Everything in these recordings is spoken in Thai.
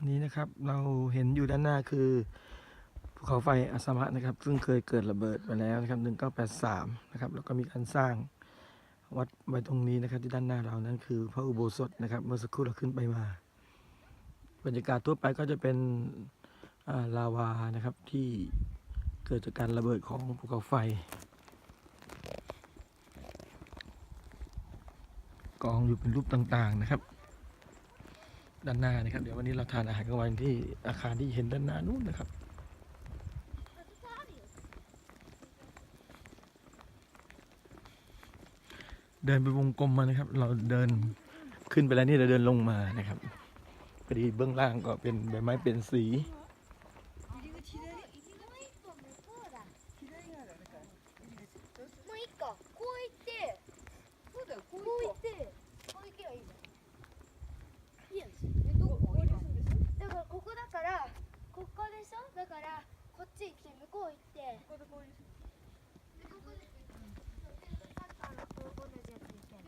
อันนี้นะครับเราเห็นอยู่ด้านหน้าคือภูเขาไฟอัสมะนะครับ ซึ่งเคยเกิดระเบิดมาแล้วนะครับ1983นะครับแล้วก็มีการสร้างวัดไว้ตรงนี้นะครับที่ด้านหน้าเรานั้นคือพระอุโบสถนะครับ เมื่อสักครู่เราขึ้นไปมา บรรยากาศทั่วไปก็จะเป็นาลาวานะครับที่เกิดจากการระเบิดของภูเขาไฟ กองอยู่เป็นรูปต่างๆนะครับ ด้านหน้านะครับ เดี๋ยววันนี้เราทานอาหารกลางวันที่อาคารที่เห็นด้านหน้านู้นนะครับเดินไปวงกลมมานะครับ เราเดินขึ้นไปแล้วนี่เราเดินลงมานะครับพอดีเบื้องล่างก็เป็นใบไม้เป็นสี こっち行って向こう行ってここでこう入れる。でここでサッカーのと同じやつで行けん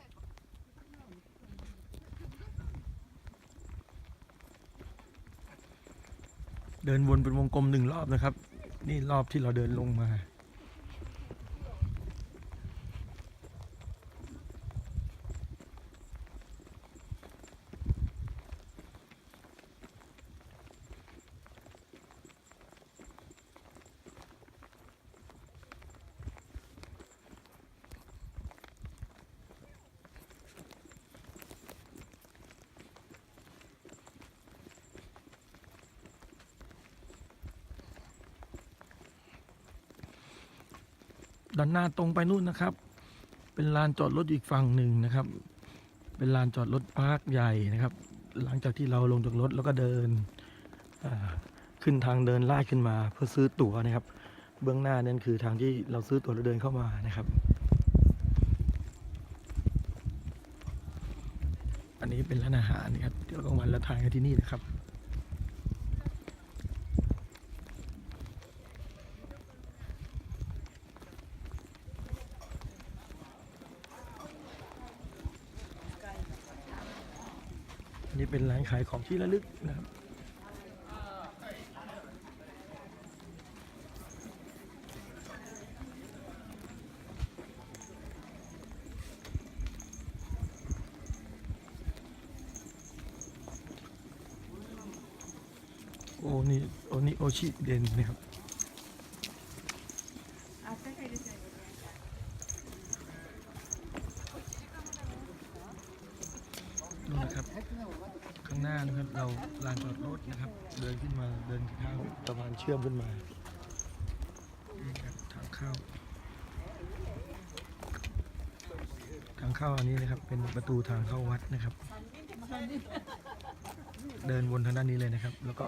เดินวนเป็นวงกลมหนึ่งรอบนะครับ นี่รอบที่เราเดินลงมา ด้านหน้าตรงไปนู่นนะครับ เป็นลานจอดรถอีกฝั่งหนึ่งนะครับ เป็นลานจอดรถพาร์คใหญ่นะครับ หลังจากที่เราลงจากรถแล้วก็เดินขึ้นทางเดินลาดขึ้นมา เพื่อซื้อตั๋วนะครับ เบื้องหน้านั่นคือทางที่เราซื้อตั๋วแล้วเดินเข้ามานะครับ อันนี้เป็นร้านอาหารนะครับเดี๋ยวกลางวันเราทานกันที่นี่นะครับ นนี้เป็นร้านขายของที่ระลึกนะครับโอ้นี่โอ้นี่โอชิเดนนะครับ นู่นนะครับ ข้างหน้านะครับเราลานจอดรถนะครับ เดินขึ้นมาเดินข้างสะพานเชื่อมขึ้นมานี่ครับทางเข้าทางเข้าอันนี้นะครับเป็นประตูทางเข้าวัดนะครับ เดินวนทางด้านนี้เลยนะครับ แล้วก็